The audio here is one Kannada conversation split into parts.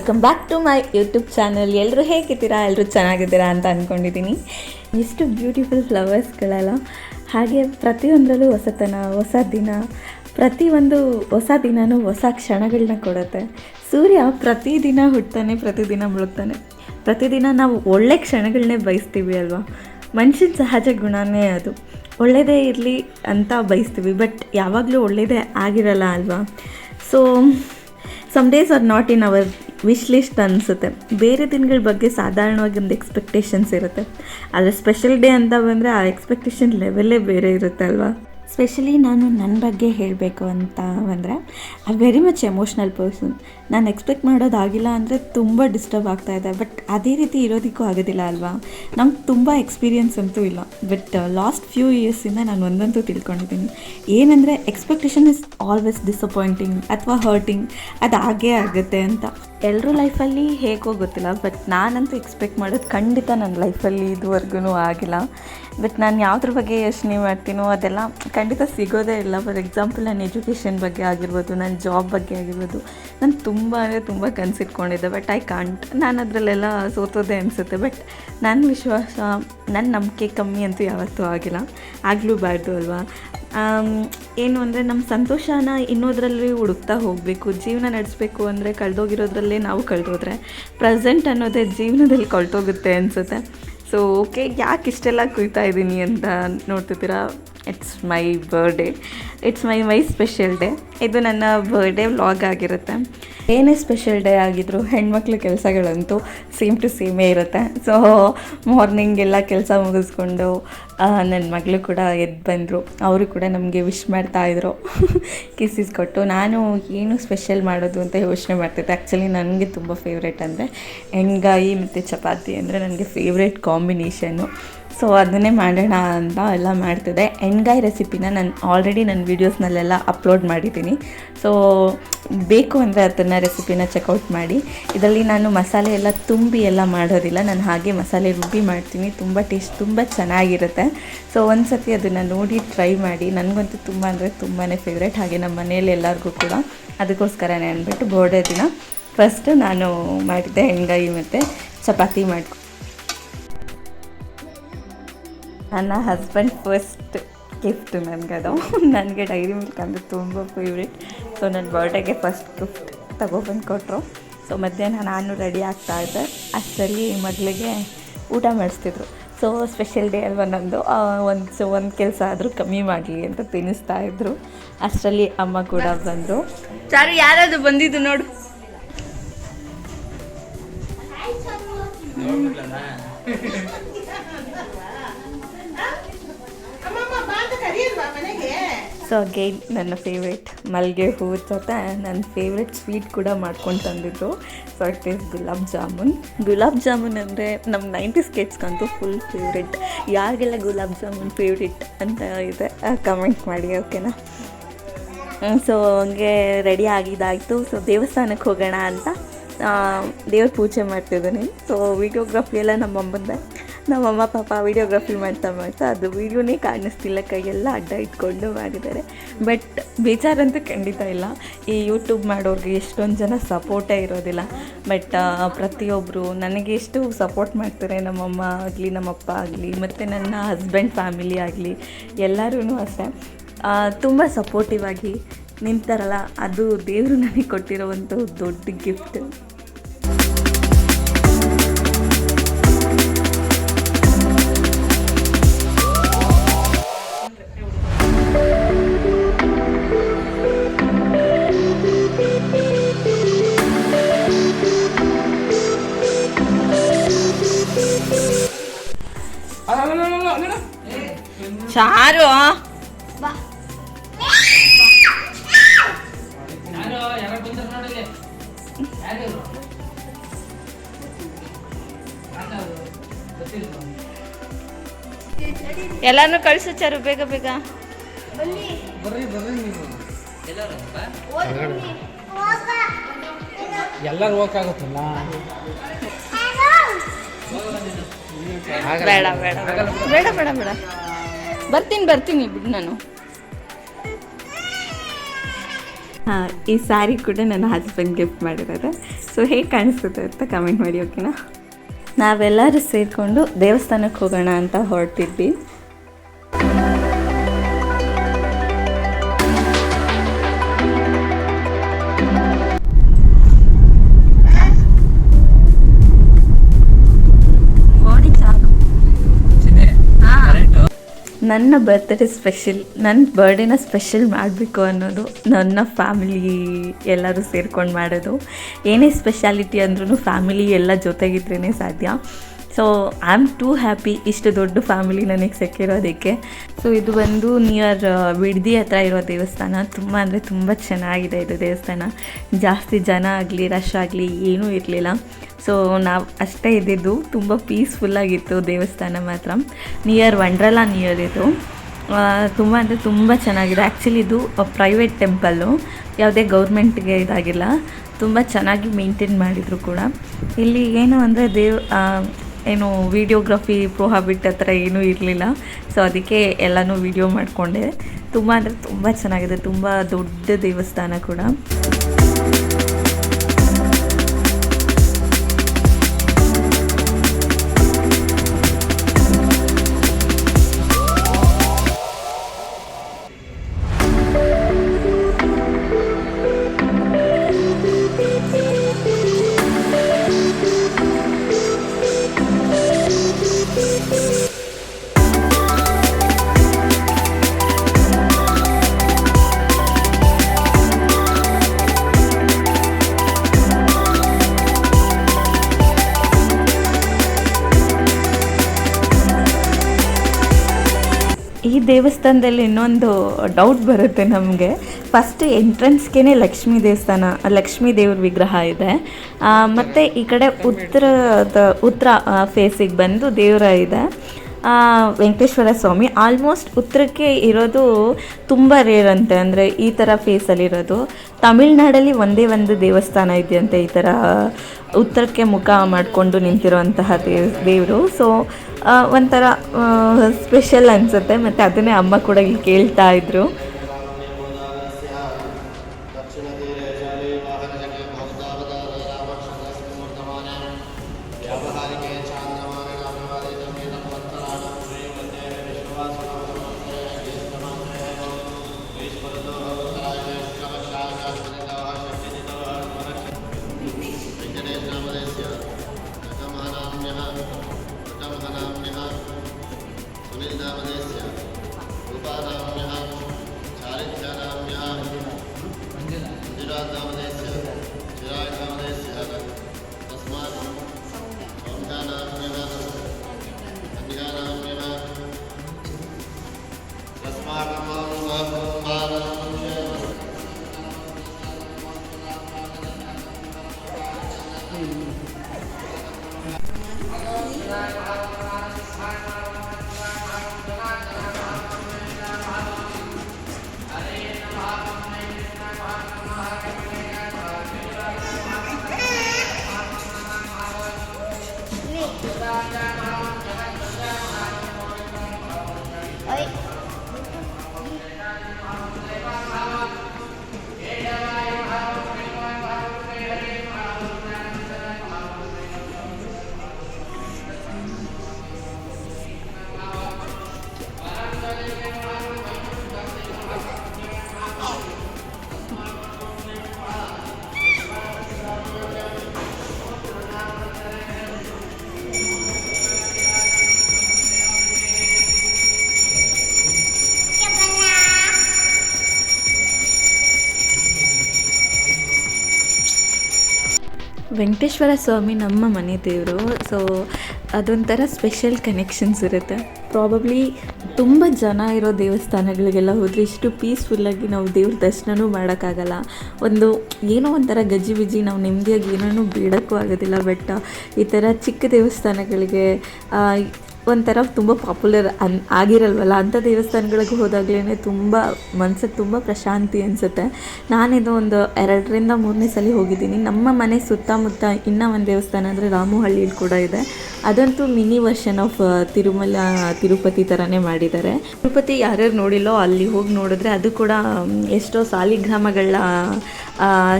Welcome back to my YouTube channel ಎಲ್ಲರೂ ಹೇಗಿದ್ದೀರಾ? ಎಲ್ಲರೂ ಚೆನ್ನಾಗಿದ್ದೀರಾ ಅಂತ ಅಂದ್ಕೊಂಡಿದ್ದೀನಿ ಎಷ್ಟು ಬ್ಯೂಟಿಫುಲ್ ಫ್ಲವರ್ಸ್ಗಳೆಲ್ಲ ಹಾಗೆ ಪ್ರತಿಯೊಂದರಲ್ಲೂ ಹೊಸತನ, ಹೊಸ ದಿನ, ಪ್ರತಿಯೊಂದು ಹೊಸ ದಿನವೂ ಹೊಸ ಕ್ಷಣಗಳನ್ನ ಕೊಡುತ್ತೆ. ಸೂರ್ಯ ಪ್ರತಿದಿನ ಹುಟ್ತಾನೆ, ಪ್ರತಿದಿನ ಮುಳುಗ್ತಾನೆ. ಪ್ರತಿದಿನ ನಾವು ಒಳ್ಳೆ ಕ್ಷಣಗಳನ್ನೇ ಬಯಸ್ತೀವಿ ಅಲ್ವಾ? ಮನುಷ್ಯನ ಸಹಜ ಗುಣನೇ ಅದು. ಒಳ್ಳೆಯದೇ ಇರಲಿ ಅಂತ ಬಯಸ್ತೀವಿ, ಬಟ್ ಯಾವಾಗಲೂ ಒಳ್ಳೆಯದೇ ಆಗಿರಲ್ಲ ಅಲ್ವಾ? So some days are not in our wish list ಅನಿಸುತ್ತೆ. ಬೇರೆ ದಿನಗಳ ಬಗ್ಗೆ ಸಾಧಾರಣವಾಗಿ ಒಂದು ಎಕ್ಸ್ಪೆಕ್ಟೇಷನ್ಸ್ ಇರುತ್ತೆ. ಆದರೆ ಸ್ಪೆಷಲ್ ಡೇ ಅಂತ ಬಂದರೆ ಆ ಎಕ್ಸ್ಪೆಕ್ಟೇಷನ್ ಲೆವೆಲ್ಲೇ ಬೇರೆ ಇರುತ್ತೆ ಅಲ್ವಾ? ಸ್ಪೆಷಲಿ ನಾನು ನನ್ನ ಬಗ್ಗೆ ಹೇಳಬೇಕು ಅಂತ ಅಂದರೆ I very much emotional person ನಾನು ಎಕ್ಸ್ಪೆಕ್ಟ್ ಮಾಡೋದಾಗಿಲ್ಲ ಅಂದರೆ ತುಂಬ ಡಿಸ್ಟರ್ಬ್ ಆಗ್ತಾ ಇದೆ. ಬಟ್ ಅದೇ ರೀತಿ ಇರೋದಕ್ಕೂ ಆಗೋದಿಲ್ಲ ಅಲ್ವಾ? ನಮ್ಗೆ ತುಂಬ ಎಕ್ಸ್ಪೀರಿಯನ್ಸ್ ಅಂತೂ ಇಲ್ಲ. ಬಟ್ ಲಾಸ್ಟ್ ಫ್ಯೂ ಇಯರ್ಸಿಂದ ನಾನು ಒಂದಂತೂ ತಿಳ್ಕೊಂಡಿದ್ದೀನಿ. ಏನಂದರೆ ಎಕ್ಸ್ಪೆಕ್ಟೇಷನ್ ಇಸ್ ಆಲ್ವೇಸ್ ಡಿಸಪಾಯಿಂಟಿಂಗ್ ಅಥವಾ ಹರ್ಟಿಂಗ್ ಅದು ಹಾಗೇ ಆಗುತ್ತೆ ಅಂತ. ಎಲ್ಲರೂ ಲೈಫಲ್ಲಿ ಹೇಗೋ ಗೊತ್ತಿಲ್ಲ ಬಟ್ ನಾನಂತೂ ಎಕ್ಸ್ಪೆಕ್ಟ್ ಮಾಡೋದು ಖಂಡಿತ ನನ್ನ ಲೈಫಲ್ಲಿ ಇದುವರೆಗೂ ಆಗಿಲ್ಲ. ಬಟ್ ನಾನು ಯಾವುದ್ರ ಬಗ್ಗೆ ಯೋಚನೆ ಮಾಡ್ತೀನೋ ಅದೆಲ್ಲ ಖಂಡಿತ ಸಿಗೋದೇ ಇಲ್ಲ. ಫಾರ್ ಎಕ್ಸಾಂಪಲ್ ನನ್ನ ಎಜುಕೇಷನ್ ಬಗ್ಗೆ ಆಗಿರ್ಬೋದು, ನನ್ನ ಜಾಬ್ ಬಗ್ಗೆ ಆಗಿರ್ಬೋದು, ನಾನು ತುಂಬ ಅಂದರೆ ತುಂಬ ಕನ್ಸಿಟ್ಕೊಂಡಿದ್ದೆ. ಬಟ್ ಐ ಕಾಂಟ್ ನಾನು ಅದರಲ್ಲೆಲ್ಲ ಸೋತೋದೇ ಅನಿಸುತ್ತೆ. ಬಟ್ ನನ್ನ ವಿಶ್ವಾಸ ನನ್ನ ನಂಬಿಕೆ ಕಮ್ಮಿ ಅಂತೂ ಯಾವತ್ತೂ ಆಗಿಲ್ಲ. ಆಗಲೂ ಬಾರ್ದು ಅಲ್ವಾ? ಏನು ಅಂದರೆ ನಮ್ಮ ಸಂತೋಷನ ಇನ್ನೋದ್ರಲ್ಲಿ ಹುಡುಕ್ತಾ ಹೋಗಬೇಕು. ಜೀವನ ನಡೆಸಬೇಕು ಅಂದರೆ ಕಳೆದೋಗಿರೋದ್ರಲ್ಲೇ ನಾವು ಕಳೆದೋದ್ರೆ ಪ್ರೆಸೆಂಟ್ ಅನ್ನೋದೇ ಜೀವನದಲ್ಲಿ ಕಳ್ದೋಗುತ್ತೆ ಅನಿಸುತ್ತೆ. ಸೊ ಓಕೆ ಯಾಕೆ ಇಷ್ಟೆಲ್ಲ ಕುಯ್ತಾ ಇದ್ದೀನಿ ಅಂತ ನೋಡ್ತಿದ್ದೀರಾ? It's my birthday it's my my special day ಇದು ನನ್ನ ಬರ್ಡೇ ವ್ಲಾಗ್ ಆಗಿರುತ್ತೆ. ಏನೇ ಸ್ಪೆಷಲ್ ಡೇ ಆಗಿದ್ರು ಹೆಣ್ಮಕ್ಳ ಕೆಲಸಗಳಂತೂ ಸೇಮ್ ಟು ಸೇಮೇ ಇರುತ್ತೆ. ಸೊ ಮಾರ್ನಿಂಗ್ ಎಲ್ಲ ಕೆಲಸ ಮುಗಿಸ್ಕೊಂಡು ನನ್ನ ಮಗಳು ಕೂಡ ಎದ್ದು ಬಂದರು. ಅವರು ಕೂಡ ನಮಗೆ ವಿಶ್ ಮಾಡ್ತಾ ಇದ್ರು. ಕಿಸಿಸ್ ಕೊಟ್ಟು. ನಾನು ಏನು ಸ್ಪೆಷಲ್ ಮಾಡೋದು ಅಂತ ಯೋಚನೆ ಮಾಡ್ತಿದ್ದೆ. ಆ್ಯಕ್ಚುಲಿ ನನಗೆ ತುಂಬ ಫೇವ್ರೇಟ್ ಅಂದರೆ ಎಣ್ಗಾಯಿ ಮತ್ತು ಚಪಾತಿ ಅಂದರೆ ನನಗೆ ಫೇವ್ರೇಟ್ ಕಾಂಬಿನೇಷನ್ನು ಸೊ ಅದನ್ನೇ ಮಾಡೋಣ ಅಂತ ಎಲ್ಲ ಮಾಡ್ತಿದ್ದೆ. ಎಣ್ಗಾಯಿ ರೆಸಿಪಿನ ನಾನು ಆಲ್ರೆಡಿ ನನ್ನ ವೀಡಿಯೋಸ್ನಲ್ಲೆಲ್ಲ ಅಪ್ಲೋಡ್ ಮಾಡಿದ್ದೀನಿ. ಸೊ ಬೇಕು ಅಂದರೆ ಅದನ್ನು ರೆಸಿಪಿನ ಚೆಕ್ಔಟ್ ಮಾಡಿ. ಇದರಲ್ಲಿ ನಾನು ಮಸಾಲೆ ಎಲ್ಲ ತುಂಬಿ ಎಲ್ಲ ಮಾಡೋದಿಲ್ಲ. ನಾನು ಹಾಗೆ ಮಸಾಲೆ ರುಬ್ಬಿ ಮಾಡ್ತೀನಿ. ತುಂಬ ಟೇಸ್ಟ್ ತುಂಬ ಚೆನ್ನಾಗಿರುತ್ತೆ. ಸೊ ಒಂದು ಸತಿ ಅದನ್ನು ನೋಡಿ ಟ್ರೈ ಮಾಡಿ. ನನಗಂತೂ ತುಂಬ ಅಂದರೆ ತುಂಬಾ ಫೇವ್ರೇಟ್ ಹಾಗೆ ನಮ್ಮ ಮನೆಯಲ್ಲಿ ಎಲ್ಲರಿಗೂ ಕೂಡ. ಅದಕ್ಕೋಸ್ಕರನೇ ಅಂದ್ಬಿಟ್ಟು ಬರ್ಡೇ ದಿನ. ಫಸ್ಟು ನಾನು ಮಾಡಿದ್ದೆ ಎಣ್ಗಾಯಿ ಮತ್ತು ಚಪಾತಿ ಮಾಡ್ಕೊ ನನ್ನ ಹಸ್ಬೆಂಡ್ ಫಸ್ಟ್ ಗಿಫ್ಟ್ ನನಗದು ನನಗೆ ಡೈರಿ ಮಿಲ್ಕ್ ಅಂದರೆ ತುಂಬ ಫೇವ್ರೇಟ್ ಸೊ ನನ್ನ ಬರ್ಡೇಗೆ ಫಸ್ಟ್ ಗಿಫ್ಟ್ ತಗೊಬಂದು ಕೊಟ್ಟರು ಸೊ ಮಧ್ಯಾಹ್ನ ನಾನು ರೆಡಿ ಆಗ್ತಾ ಇದ್ದೆ. ಅಷ್ಟರಲ್ಲಿ ಮೊದಲಿಗೆ ಊಟ ಮಾಡಿಸ್ತಿದ್ರು. ಸೊ ಸ್ಪೆಷಲ್ ಡೇ ಅಲ್ವ ನಂದು ಒಂದು ಸೊ ಒಂದು ಕೆಲಸ ಆದರೂ ಕಮ್ಮಿ ಮಾಡಲಿ ಅಂತ ತಿನ್ನಿಸ್ತಾ ಇದ್ರು. ಅಷ್ಟರಲ್ಲಿ ಅಮ್ಮ ಕೂಡ ಬಂದರು. ಚಾರು ಯಾರಾದರೂ ಬಂದಿದ್ದು ನೋಡು. ಸೊ ಅಗೈನ್ ನನ್ನ ಫೇವ್ರೆಟ್ ಮಲ್ಲಿಗೆ ಹೂವು ಜೊತೆ ನನ್ನ ಫೇವ್ರೆಟ್ ಸ್ವೀಟ್ ಕೂಡ ಮಾಡ್ಕೊಂಡು ತಂದಿದ್ದು. So it is gulab jamun gulab jamun ಅಂದರೆ ನಮ್ಮ ನೈಂಟಿ ಸ್ಕೇಟ್ಸ್ಗಂತೂ ಫುಲ್ ಫೇವ್ರೇಟ್ ಯಾರಿಗೆಲ್ಲ ಗುಲಾಬ್ ಜಾಮೂನ್ ಫೇವ್ರೆಟ್ ಅಂತ ಇದೆ ಕಮೆಂಟ್ ಮಾಡಿ ಓಕೆನಾ ಸೊ ಹಂಗೆ ರೆಡಿ ಆಗಿದ್ದಾಯಿತು. ಸೊ ದೇವಸ್ಥಾನಕ್ಕೆ ಹೋಗೋಣ ಅಂತ ದೇವ್ರ ಪೂಜೆ ಮಾಡ್ತಿದ್ದೀನಿ. ಸೊ ವೀಡಿಯೋಗ್ರಫಿ ಎಲ್ಲ ನಮ್ಮಮ್ಮಂದೆ. ನಮ್ಮಮ್ಮ ಪಾಪ ವೀಡಿಯೋಗ್ರಫಿ ಮಾಡ್ತಾ ಮಾಡ್ತಾ ಅದು ವೀಡಿಯೋನೇ ಕಾಣಿಸ್ತಿಲ್ಲ, ಕೈಯೆಲ್ಲ ಅಡ್ಡ ಇಟ್ಕೊಂಡು ಮಾಡಿದ್ದಾರೆ. ಬಟ್ ಬೇಜಾರಂತೂ ಖಂಡಿತ ಇಲ್ಲ. ಈ ಯೂಟ್ಯೂಬ್ ಮಾಡೋರಿಗೆ ಎಷ್ಟೊಂದು ಜನ ಸಪೋರ್ಟೇ ಇರೋದಿಲ್ಲ. ಬಟ್ ಪ್ರತಿಯೊಬ್ಬರು ನನಗೆ ಎಷ್ಟು ಸಪೋರ್ಟ್ ಮಾಡ್ತಾರೆ ನಮ್ಮಮ್ಮ ಆಗಲಿ ನಮ್ಮಪ್ಪ ಆಗಲಿ, ಮತ್ತು ನನ್ನ ಹಸ್ಬೆಂಡ್ ಫ್ಯಾಮಿಲಿ ಆಗಲಿ ಎಲ್ಲರೂ ಅಷ್ಟೇ. ತುಂಬ ಸಪೋರ್ಟಿವ್ ಆಗಿ ನಿಂತಾರಲ್ಲ, ಅದು ದೇವರು ನನಗೆ ಕೊಟ್ಟಿರೋ ಒಂದು ದೊಡ್ಡ ಗಿಫ್ಟ್ ಚಾರು ಎಲ್ಲಾನು ಕಳಿಸು ಚಾರು ಬೇಗ ಬೇಗ. ಬರ್ರಿ ಬರ್ರಿ ನೀವು. ಎಲ್ಲರೂ ಹೋಗಕ್ಕಾಗುತ್ತಲ್ಲ ಬೇಡ ಬೇಡ ಬೇಡ. ಬೇಡ ಬೇಡ ಬೇಡ. ಬರ್ತೀನಿ ಬರ್ತೀನಿ ಬಿಡು ನಾನು. ಹಾಂ, ಈ ಸ್ಯಾರಿ ಕೂಡ ನನ್ನ ಹಸ್ಬೆಂಡ್ ಗಿಫ್ಟ್ ಮಾಡಿರೋದು. ಸೊ ಹೇಗೆ ಕಾಣಿಸುತ್ತೆ ಅಂತ ಕಮೆಂಟ್ ಮಾಡಿ ಓಕೆನಾ ನಾವೆಲ್ಲರೂ ಸೇರಿಕೊಂಡು ದೇವಸ್ಥಾನಕ್ಕೆ ಹೋಗೋಣ ಅಂತ ಹೊರಟಿದ್ವಿ. ನನ್ನ ಬರ್ತ್ಡೇ ಸ್ಪೆಷಲ್ ನನ್ನ ಬರ್ಡೇನ ಸ್ಪೆಷಲ್ ಮಾಡಬೇಕು ಅನ್ನೋದು ನನ್ನ ಫ್ಯಾಮಿಲಿ ಎಲ್ಲರೂ ಸೇರ್ಕೊಂಡು ಮಾಡೋದು. ಏನೇ ಸ್ಪೆಷಾಲಿಟಿ ಅಂದ್ರೂ ಫ್ಯಾಮಿಲಿ ಎಲ್ಲ ಜೊತೆಗಿದ್ರೇ ಸಾಧ್ಯ. So I am too happy ಇಷ್ಟು ದೊಡ್ಡ ಫ್ಯಾಮಿಲಿ ನನಗೆ ಸಿಕ್ಕಿರೋದಕ್ಕೆ ಸೊ ಇದು ಬಂದು ನಿಯರ್ ಬಿಡ್ದಿ ಹತ್ರ ಇರೋ ದೇವಸ್ಥಾನ. ತುಂಬ ಅಂದರೆ ತುಂಬ ಚೆನ್ನಾಗಿದೆ ಇದು ದೇವಸ್ಥಾನ. ಜಾಸ್ತಿ ಜನ ಆಗಲಿ ರಶ್ ಆಗಲಿ ಏನೂ ಇರಲಿಲ್ಲ. ಸೊ ನಾವು ಅಷ್ಟೇ ಇದ್ದಿದ್ದು. ತುಂಬ ಪೀಸ್ಫುಲ್ಲಾಗಿತ್ತು ದೇವಸ್ಥಾನ ಮಾತ್ರ. ನಿಯರ್ ವಂಡ್ರಲ್ಲ ನಿಯರ್ ಇದು. ತುಂಬ ಅಂದರೆ ತುಂಬ ಚೆನ್ನಾಗಿದೆ. ಆ್ಯಕ್ಚುಲಿ ಇದು ಪ್ರೈವೇಟ್ ಟೆಂಪಲ್ಲು ಯಾವುದೇ ಗೌರ್ಮೆಂಟ್ಗೆ ಇದಾಗಿಲ್ಲ. ತುಂಬ ಚೆನ್ನಾಗಿ ಮೇಂಟೈನ್ ಮಾಡಿದರು ಕೂಡ. ಇಲ್ಲಿ ಏನು ಅಂದರೆ ದೇವ್ ಏನು ವೀಡಿಯೋಗ್ರಫಿ ಪ್ರೋಹಾಬಿಟ್ ಆ ಥರ ಏನೂ ಇರಲಿಲ್ಲ. ಸೊ ಅದಕ್ಕೆ ಎಲ್ಲನೂ ವೀಡಿಯೋ ಮಾಡಿಕೊಂಡೆ. ತುಂಬ ಅಂದರೆ ತುಂಬ ಚೆನ್ನಾಗಿದೆ. ತುಂಬ ದೊಡ್ಡ ದೇವಸ್ಥಾನ ಕೂಡ. ಈ ದೇವಸ್ಥಾನದಲ್ಲಿ ಇನ್ನೊಂದು ಡೌಟ್ ಬರುತ್ತೆ ನಮಗೆ. ಫಸ್ಟ್ ಎಂಟ್ರೆನ್ಸ್ಗೆ ಲಕ್ಷ್ಮೀ ದೇವಸ್ಥಾನ, ಲಕ್ಷ್ಮೀ ದೇವ್ರ ವಿಗ್ರಹ ಇದೆ. ಮತ್ತು ಈ ಕಡೆ ಉತ್ತರದ ಉತ್ತರ ಫೇಸಿಗೆ ಬಂದು ದೇವರ ಇದೆ. ವೆಂಕಟೇಶ್ವರ ಸ್ವಾಮಿ ಆಲ್ಮೋಸ್ಟ್ ಉತ್ತರಕ್ಕೆ ಇರೋದು ತುಂಬ ರೇರ್ ಅಂತೆ. ಅಂದರೆ ಈ ಥರ ಫೇಸಲ್ಲಿರೋದು ತಮಿಳ್ನಾಡಲ್ಲಿ ಒಂದೇ ಒಂದು ದೇವಸ್ಥಾನ ಇದೆಯಂತೆ ಈ ಥರ ಉತ್ತರಕ್ಕೆ ಮುಖ ಮಾಡಿಕೊಂಡು ನಿಂತಿರುವಂತಹ ದೇವ್ ದೇವರು. ಸೊ ಒಂಥರ ಸ್ಪೆಷಲ್ ಅನಿಸುತ್ತೆ. ಮತ್ತು ಅದನ್ನೇ ಅಮ್ಮ ಕೂಡ ಇಲ್ಲಿ ಕೇಳ್ತಾ Shiraz Damanesha. ಇದ್ರು ವೆಂಕಟೇಶ್ವರ ಸ್ವಾಮಿ ನಮ್ಮ ಮನೆ ದೇವರು. ಸೊ ಅದೊಂಥರ ಸ್ಪೆಷಲ್ ಕನೆಕ್ಷನ್ಸ್ ಇರುತ್ತೆ. ಪ್ರಾಬಬ್ಲಿ ತುಂಬ ಜನ ಇರೋ ದೇವಸ್ಥಾನಗಳಿಗೆಲ್ಲ ಹೋದರೆ ಇಷ್ಟು ಪೀಸ್ಫುಲ್ಲಾಗಿ ನಾವು ದೇವ್ರ ದರ್ಶನವೂ ಮಾಡೋಕ್ಕಾಗಲ್ಲ. ಒಂದು ಏನೋ ಒಂಥರ ಗಜಿಬಿಜಿ ನಾವು ನೆಮ್ಮದಿಯಾಗಿ ಏನೂ ಬೇಡಕ್ಕೂ ಆಗೋದಿಲ್ಲ ಬಟ್ ಈ ಥರ ಚಿಕ್ಕ ದೇವಸ್ಥಾನಗಳಿಗೆ ಒಂಥರ ತುಂಬ ಪಾಪ್ಯುಲರ್ ಅನ್, ಆಗಿರಲ್ವಲ್ಲ? ಅಂಥ ದೇವಸ್ಥಾನಗಳಿಗೆ ಹೋದಾಗ್ಲೇ ತುಂಬ ಮನ್ಸಿಗೆ ತುಂಬ ಪ್ರಶಾಂತಿ ಅನಿಸುತ್ತೆ. ನಾನಿದು ಒಂದು ಎರಡರಿಂದ ಮೂರನೇ ಸಲ ಹೋಗಿದ್ದೀನಿ. ನಮ್ಮ ಮನೆ ಸುತ್ತಮುತ್ತ ಇನ್ನೂ ಒಂದು ದೇವಸ್ಥಾನ ಅಂದರೆ ರಾಮುಹಳ್ಳಿಲಿ ಕೂಡ ಇದೆ. ಅದಂತೂ mini version of Tirumala, Tirupati ಥರನೇ ಮಾಡಿದ್ದಾರೆ. ತಿರುಪತಿ ಯಾರ್ಯಾರು ನೋಡಿಲ್ಲೋ ಅಲ್ಲಿ ಹೋಗಿ ನೋಡಿದ್ರೆ ಅದು ಕೂಡ ಎಷ್ಟೋ ಸಾಲಿಗ್ರಾಮಗಳ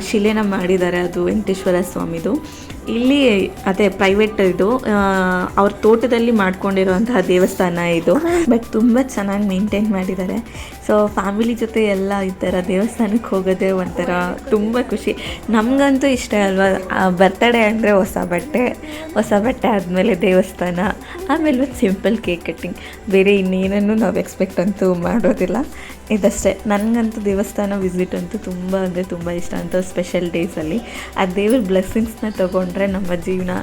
ಶಿಲೆನ ಮಾಡಿದ್ದಾರೆ. ಅದು ವೆಂಕಟೇಶ್ವರ ಸ್ವಾಮಿದು. ಇಲ್ಲಿ ಅದೇ ಪ್ರೈವೇಟ್ ಇದು ಅವ್ರ ತೋಟದಲ್ಲಿ ಮಾಡ್ಕೊಂಡಿರುವಂತಹ ದೇವಸ್ಥಾನ ಇದು. ಬಟ್ ತುಂಬ ಚೆನ್ನಾಗಿ ಮೇಂಟೈನ್ ಮಾಡಿದ್ದಾರೆ. ಸೊ ಫ್ಯಾಮಿಲಿ ಜೊತೆ ಎಲ್ಲ ಈ ಥರ ದೇವಸ್ಥಾನಕ್ಕೆ ಹೋಗೋದೇ ಒಂಥರ ತುಂಬ ಖುಷಿ. ನಮಗಂತೂ ಇಷ್ಟ ಅಲ್ವಾ? ಬರ್ತಡೇ ಅಂದರೆ ಹೊಸ ಬಟ್ಟೆ ಹೊಸ ಬಟ್ಟೆ ಆದಮೇಲೆ ದೇವಸ್ಥಾನ, ಆಮೇಲೆ ಒಂದು ಸಿಂಪಲ್ ಕೇಕ್ ಕಟ್ಟಿಂಗ್ ಬೇರೆ ಇನ್ನೇನನ್ನು ನಾವು ಎಕ್ಸ್ಪೆಕ್ಟ್ ಅಂತೂ ಮಾಡೋದಿಲ್ಲ. ಇದಷ್ಟೇ. ನನಗಂತೂ ದೇವಸ್ಥಾನ ವಿಸಿಟ್ ಅಂತೂ ತುಂಬ ಅಂದರೆ ತುಂಬ ಇಷ್ಟ. ಅಂತ ಸ್ಪೆಷಲ್ ಡೇಸಲ್ಲಿ ಆ ದೇವ್ರ ಬ್ಲೆಸ್ಸಿಂಗ್ಸ್ನ ತೊಗೊಂಡ್ರೆ ನಮ್ಮ ಜೀವನ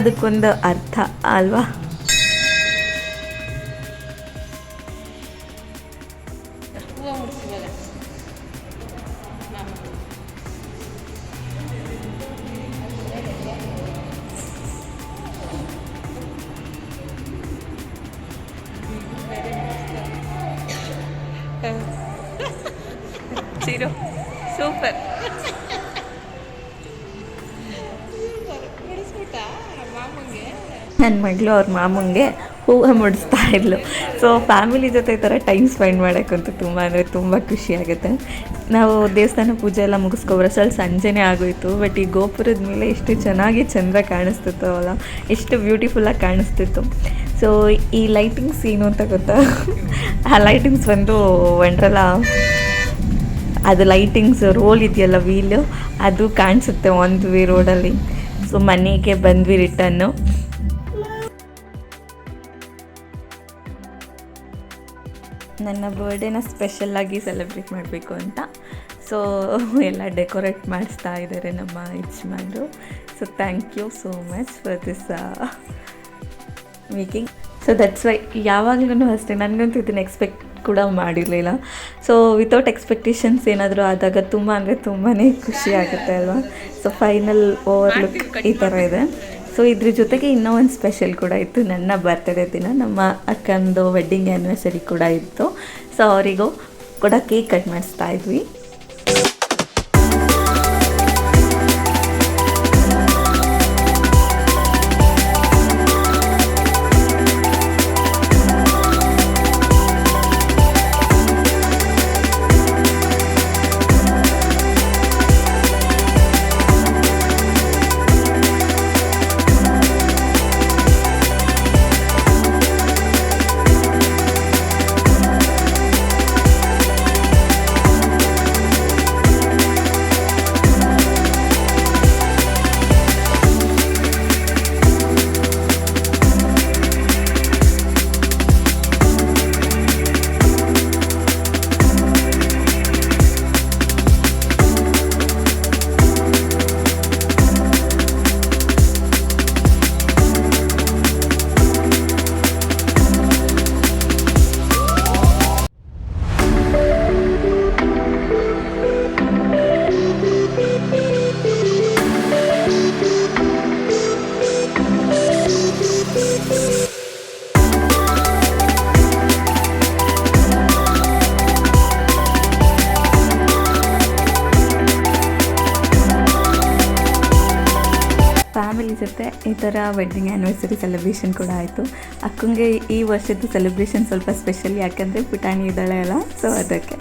ಅದಕ್ಕೊಂದು ಅರ್ಥ ಅಲ್ವಾ? ಸೂಪರ್ ನನ್ನ ಮಗಳು ಅವ್ರ ಮಾಮಂಗೆ ಹೂವು ಮುಡಿಸ್ತಾ ಇದ್ಲು. ಸೊ ಫ್ಯಾಮಿಲಿ ಜೊತೆ ಈ ಥರ ಟೈಮ್ ಸ್ಪೆಂಡ್ ಮಾಡೋಕ್ಕಂತೂ ತುಂಬ ಅಂದರೆ ತುಂಬ ಖುಷಿ ಆಗುತ್ತೆ. ನಾವು ದೇವಸ್ಥಾನ ಪೂಜೆ ಎಲ್ಲ ಮುಗಿಸ್ಕೊಬರೋಷ್ಟ್ರಲ್ಲಿ ಸಂಜೆನೇ ಆಗೋಯಿತು. ಬಟ್ ಈ ಗೋಪುರದ ಮೇಲೆ ಎಷ್ಟು ಚೆನ್ನಾಗಿ ಚಂದ್ರ ಕಾಣಿಸ್ತಿತ್ತು ಅವಲ್ಲ ಎಷ್ಟು ಬ್ಯೂಟಿಫುಲ್ಲಾಗಿ ಕಾಣಿಸ್ತಿತ್ತು. ಸೊ ಈ ಲೈಟಿಂಗ್ಸ್ ಏನು ಅಂತ ಗೊತ್ತಾ? ಆ ಲೈಟಿಂಗ್ಸ್ ಬಂದು ವಂಡ್ರಲ್ಲ ಅದು ಲೈಟಿಂಗ್ಸ್ ರೋಲ್ ಇದೆಯಲ್ಲ ವೀಲು ಅದು ಕಾಣಿಸುತ್ತೆ ಒಂದು ವೀ ರೋಡಲ್ಲಿ ಸೊ ಮನೆಗೆ ಬಂದ್ವಿ ರಿಟರ್ನು ನನ್ನ ಬರ್ಡೇನ ಸ್ಪೆಷಲ್ಲಾಗಿ ಸೆಲೆಬ್ರೇಟ್ ಮಾಡಬೇಕು ಅಂತ. ಸೊ ಎಲ್ಲ ಡೆಕೋರೇಟ್ ಮಾಡಿಸ್ತಾ ಇದ್ದಾರೆ ನಮ್ಮ ಯಜಮಾನರು. So thank you so much for this making so that's why ಯಾವಾಗಲೂ ಅಷ್ಟೇ, ನನಗಂತೂ ಇದನ್ನು ಎಕ್ಸ್ಪೆಕ್ಟ್ ಕೂಡ ಮಾಡಿರಲಿಲ್ಲ. ಸೊ ವಿತೌಟ್ ಎಕ್ಸ್ಪೆಕ್ಟೇಷನ್ಸ್ ಏನಾದರೂ ಆದಾಗ ತುಂಬ ಅಂದರೆ ತುಂಬಾ ಖುಷಿ ಆಗುತ್ತೆ ಅಲ್ವಾ? ಸೊ ಫೈನಲ್ ಓವರ್ ಲುಕ್ ಈ ಥರ ಇದೆ. ಸೊ ಇದ್ರ ಜೊತೆಗೆ ಇನ್ನೂ ಒಂದು ಸ್ಪೆಷಲ್ ಕೂಡ ಇತ್ತು. ನನ್ನ ಬರ್ತ್ಡೇ ದಿನ ನಮ್ಮ ಅಕ್ಕಂದು ವೆಡ್ಡಿಂಗ್ ಆ್ಯನಿವರ್ಸರಿ ಕೂಡ ಇತ್ತು. ಸೊ ಅವರಿಗೂ ಕೂಡ ಕೇಕ್ ಕಟ್ ಮಾಡಿಸ್ತಾ ಇದ್ವಿ. ಫ್ಯಾಮಿಲಿ ಜೊತೆ ಈ ಥರ ವೆಡ್ಡಿಂಗ್ ಆ್ಯನಿವರ್ಸರಿ ಸೆಲೆಬ್ರೇಷನ್ ಕೂಡ ಆಯಿತು. ಅಕ್ಕಂಗೆ ಈ ವರ್ಷದ್ದು ಸೆಲೆಬ್ರೇಷನ್ ಸ್ವಲ್ಪ ಸ್ಪೆಷಲ್ ಯಾಕೆಂದರೆ ಪುಟಾಣಿ ಇದ್ದಾಳೆ ಅಲ್ಲ ಸೊ ಅದಕ್ಕೆ.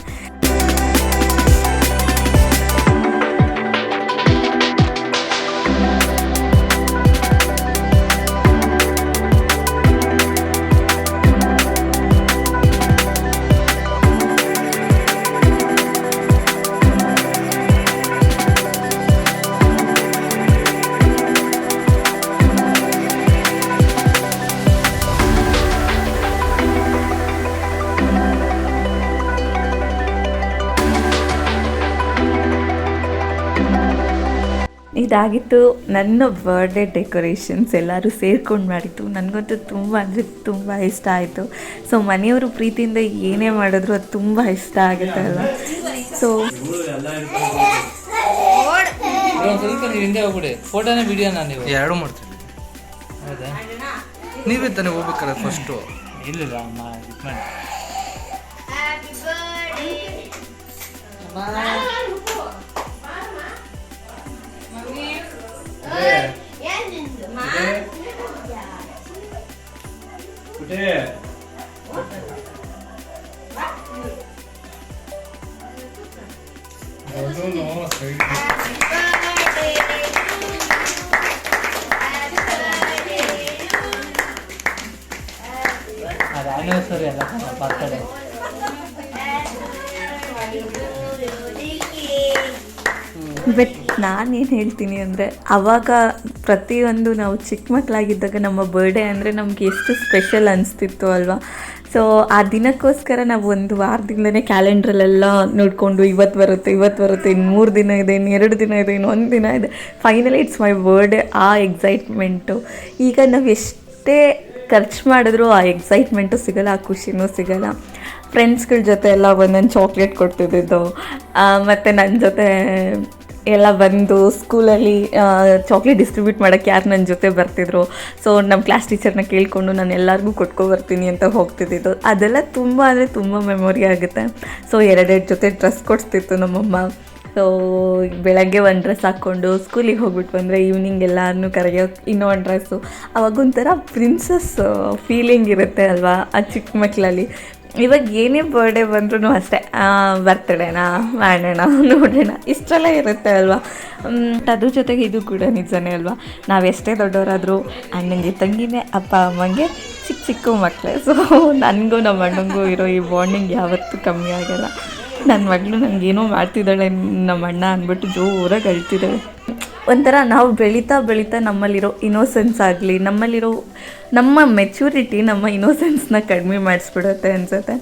ಇದಾಗಿತ್ತು. ನನ್ನ ಬರ್ಡೇ ಡೆಕೋರೇಷನ್ಸ್ ಎಲ್ಲರೂ ಸೇರ್ಕೊಂಡು ಮಾಡಿತ್ತು ನನಗಂತೂ ತುಂಬ ಅಂದರೆ ತುಂಬ ಇಷ್ಟ ಆಯಿತು. ಸೊ ಮನೆಯವರು ಪ್ರೀತಿಯಿಂದ ಏನೇ ಮಾಡಿದ್ರು ಅದು ತುಂಬ ಇಷ್ಟ ಆಗುತ್ತೆ ಅಲ್ಲ ಸೊ ಒಂದ್ ಸ್ವಲ್ಪ ನೀವು ಹಿಂದೆ? ಹೋಗ್ಬಿಡಿ ಫೋಟೋನ ವಿಡಿಯೋನ ನೀವು ಎರಡು ಮಾಡ್ತೀವಿ ಹೌದಾ ನೀವೇ ತಾನೇ ಹೋಗ್ಬೇಕಲ್ಲ ಫಸ್ಟು ಇಲ್ಲ 네. 네. 그 래. 너도 너 저 기. 아, 라면 소리 야. 나 봤 다. ಬಟ್ ನಾನೇನು ಹೇಳ್ತೀನಿ ಅಂದರೆ, ಅವಾಗ ಪ್ರತಿಯೊಂದು ನಾವು ಚಿಕ್ಕ ಮಕ್ಕಳಾಗಿದ್ದಾಗ ನಮ್ಮ ಬರ್ಡೇ ಅಂದರೆ ನಮ್ಗೆ ಎಷ್ಟು ಸ್ಪೆಷಲ್ ಅನಿಸ್ತಿತ್ತು ಅಲ್ವಾ? ಸೊ ಆ ದಿನಕ್ಕೋಸ್ಕರ ನಾವು ಒಂದು ವಾರದಿಂದಲೇ ಕ್ಯಾಲೆಂಡ್ರಲ್ಲೆಲ್ಲ ನೋಡಿಕೊಂಡು ಇವತ್ತು ಬರುತ್ತೆ ಇವತ್ತು ಬರುತ್ತೆ ಇನ್ನು ಮೂರು ದಿನ ಇದೆ ಇನ್ನು ಎರಡು ದಿನ ಇದೆ ಇನ್ನು ಒಂದು ದಿನ ಇದೆ. ಫೈನಲಿ ಇಟ್ಸ್ ಮೈ ಬರ್ಡೇ ಆ ಎಕ್ಸೈಟ್ಮೆಂಟು ಈಗ ನಾವು ಎಷ್ಟೇ ಖರ್ಚು ಮಾಡಿದ್ರು ಆ ಎಕ್ಸೈಟ್ಮೆಂಟು ಸಿಗಲ್ಲ, ಆ ಖುಷಿನೂ ಸಿಗಲ್ಲ. ಫ್ರೆಂಡ್ಸ್ಗಳ ಜೊತೆ ಎಲ್ಲ ಒಂದೊಂದು ಚಾಕ್ಲೇಟ್ ಕೊಡ್ತಿದ್ದಿದ್ದು ಮತ್ತು ನನ್ನ ಜೊತೆ ಎಲ್ಲ ಬಂದು ಸ್ಕೂಲಲ್ಲಿ ಚಾಕ್ಲೇಟ್ ಡಿಸ್ಟ್ರಿಬ್ಯೂಟ್ ಮಾಡೋಕ್ಕೆ ಯಾರು ನನ್ನ ಜೊತೆ ಬರ್ತಿದ್ರು. ಸೊ ನಮ್ಮ ಕ್ಲಾಸ್ ಟೀಚರ್ನ ಕೇಳಿಕೊಂಡು ನಾನು ಎಲ್ಲರಿಗೂ ಕೊಟ್ಕೊಬರ್ತೀನಿ ಅಂತ ಹೋಗ್ತಿದ್ದಿದ್ದು. ಅದೆಲ್ಲ ತುಂಬ ಅಂದರೆ ತುಂಬ ಮೆಮೊರಿ ಆಗುತ್ತೆ. ಸೊ ಎರಡೆರಡು ಜೊತೆ ಡ್ರೆಸ್ ಕೊಡಿಸ್ತಿತ್ತು ನಮ್ಮಮ್ಮ. ಸೊ ಬೆಳಗ್ಗೆ ಒಂದು ಡ್ರೆಸ್ ಹಾಕ್ಕೊಂಡು ಸ್ಕೂಲಿಗೆ ಹೋಗ್ಬಿಟ್ಟು ಬಂದರೆ ಈವ್ನಿಂಗ್ ಎಲ್ಲರನ್ನೂ ಕರೆಯೋ ಇನ್ನೂ ಒಂದು ಡ್ರೆಸ್ಸು ಅವಾಗೊಂಥರ ಪ್ರಿನ್ಸಸ್ ಫೀಲಿಂಗ್ ಇರುತ್ತೆ ಅಲ್ವಾ, ಆ ಚಿಕ್ಕ ಮಕ್ಕಳಲ್ಲಿ ಇವಾಗ ಏನೇ ಬರ್ಡೇ ಬಂದ್ರೂ ಅಷ್ಟೇ. ಬರ್ತಡೇನಾ, ಮಾಡೋಣ, ನೋಡೋಣ. ಇಷ್ಟೆಲ್ಲ ಇರುತ್ತೆ ಅಲ್ವಾ? ಅದ್ರ ಜೊತೆಗೆ ಇದು ಕೂಡ ನಿಜನೇ ಅಲ್ವಾ? ನಾವು ಎಷ್ಟೇ ದೊಡ್ಡವರಾದರೂ ಅಣ್ಣಂಗೆ, ತಂಗಿನೇ, ಅಪ್ಪ, ಅಮ್ಮಂಗೆ ಚಿಕ್ಕ ಚಿಕ್ಕ ಮಕ್ಕಳೇ ಸೊ ನನಗೂ ನಮ್ಮ ಅಣ್ಣಂಗೂ ಇರೋ ಈ ಬಾಂಡಿಂಗ್ ಯಾವತ್ತೂ ಕಮ್ಮಿ ಆಗಲ್ಲ. ನನ್ನ ಮಗಳು ನನಗೇನೋ ಮಾಡ್ತಿದ್ದಾಳೆ ನಮ್ಮ ಅಣ್ಣ ಅಂದ್ಬಿಟ್ಟು ಜೋರಾಗಿ ಅಳ್ತಿದ್ದಾಳೆ. ಒಂಥರ ನಾವು ಬೆಳೀತಾ ಬೆಳೀತಾ ನಮ್ಮಲ್ಲಿರೋ ಇನೋಸೆನ್ಸ್ ಆಗಲಿ ನಮ್ಮಲ್ಲಿರೋ ನಮ್ಮ ಮೆಚುರಿಟಿ ನಮ್ಮ ಇನೋಸೆನ್ಸ್ನ ಕಡಿಮೆ ಮಾಡಿಸ್ಬಿಡುತ್ತೆ ಅನ್ಸುತ್ತೆ.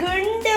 ಗುಂಡು.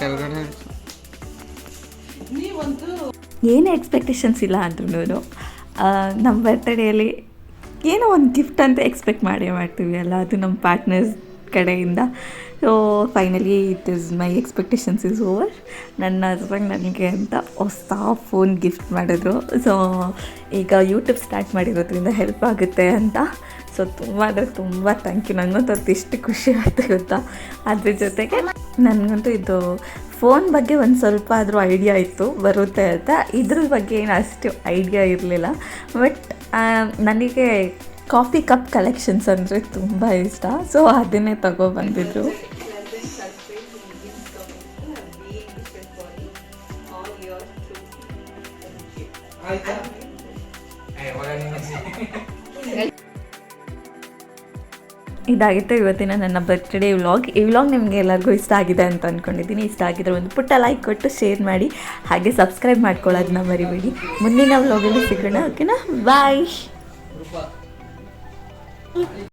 ಕೆಳಗಡೆ ಏನೇ ಎಕ್ಸ್ಪೆಕ್ಟೇಷನ್ಸ್ ಇಲ್ಲ ಅಂದ್ರೂ ನಮ್ಮ ಬರ್ತ್ಡೇಯಲ್ಲಿ ಏನೋ ಒಂದು ಗಿಫ್ಟ್ ಅಂತ ಎಕ್ಸ್ಪೆಕ್ಟ್ ಮಾಡೇ ಮಾಡ್ತೀವಿ ಅಲ್ಲ ಅದು ನಮ್ಮ ಪಾರ್ಟ್ನರ್ಸ್ ಕಡೆಯಿಂದ. So finally it is my expectations is over ನನ್ನ ಹಸ್ಬೆಂಡ್ ನನಗೆ ಅಂತ ಹೊಸ ಫೋನ್ ಗಿಫ್ಟ್ ಮಾಡಿದ್ರು. ಸೊ ಈಗ ಯೂಟ್ಯೂಬ್ ಸ್ಟಾರ್ಟ್ ಮಾಡಿರೋದ್ರಿಂದ ಹೆಲ್ಪ್ ಆಗುತ್ತೆ ಅಂತ ಸೊ ತುಂಬ ಅಂದರೆ ತುಂಬ ಥ್ಯಾಂಕ್ ಯು ನನಗಂತೂ ಎಷ್ಟು ಖುಷಿ ಆಯಿತು ಗೊತ್ತಾ? ಅದ್ರ ಜೊತೆಗೆ ನನಗಂತೂ ಇದು ಫೋನ್ ಬಗ್ಗೆ ಒಂದು ಸ್ವಲ್ಪ ಆದರೂ ಐಡಿಯಾ ಇತ್ತು, ಬರುತ್ತೆ ಅಂತ. ಇದ್ರ ಬಗ್ಗೆ ಏನು ಅಷ್ಟು ಐಡಿಯಾ ಇರಲಿಲ್ಲ. ಬಟ್ ನನಗೆ ಕಾಫಿ ಕಪ್ ಕಲೆಕ್ಷನ್ಸ್ ಅಂದರೆ ತುಂಬ ಇಷ್ಟ. ಸೊ ಅದನ್ನೇ ತಗೊಬಂದಿದ್ರು ಆಯ್ತಾ ಇದಾಗಿತ್ತು ಇವತ್ತಿನ ನನ್ನ ಬರ್ತ್ಡೇ ವ್ಲಾಗ್ ಈ ವ್ಲಾಗ್ ನಿಮಗೆ ಎಲ್ಲರಿಗೂ ಇಷ್ಟ ಆಗಿದೆ ಅಂತ ಅಂದ್ಕೊಂಡಿದ್ದೀನಿ ಇಷ್ಟ ಆಗಿದ್ರೆ ಒಂದು ಪುಟ್ಟ ಲೈಕ್ ಕೊಟ್ಟು ಶೇರ್ ಮಾಡಿ. ಹಾಗೆ ಸಬ್ಸ್ಕ್ರೈಬ್ ಮಾಡ್ಕೊಳ್ಳೋದನ್ನ ಮರಿಬೇಡಿ. ಮುಂದಿನ ವ್ಲಾಗಲ್ಲಿ ಸಿಗೋಣ ಓಕೆನಾ ಬಾಯ್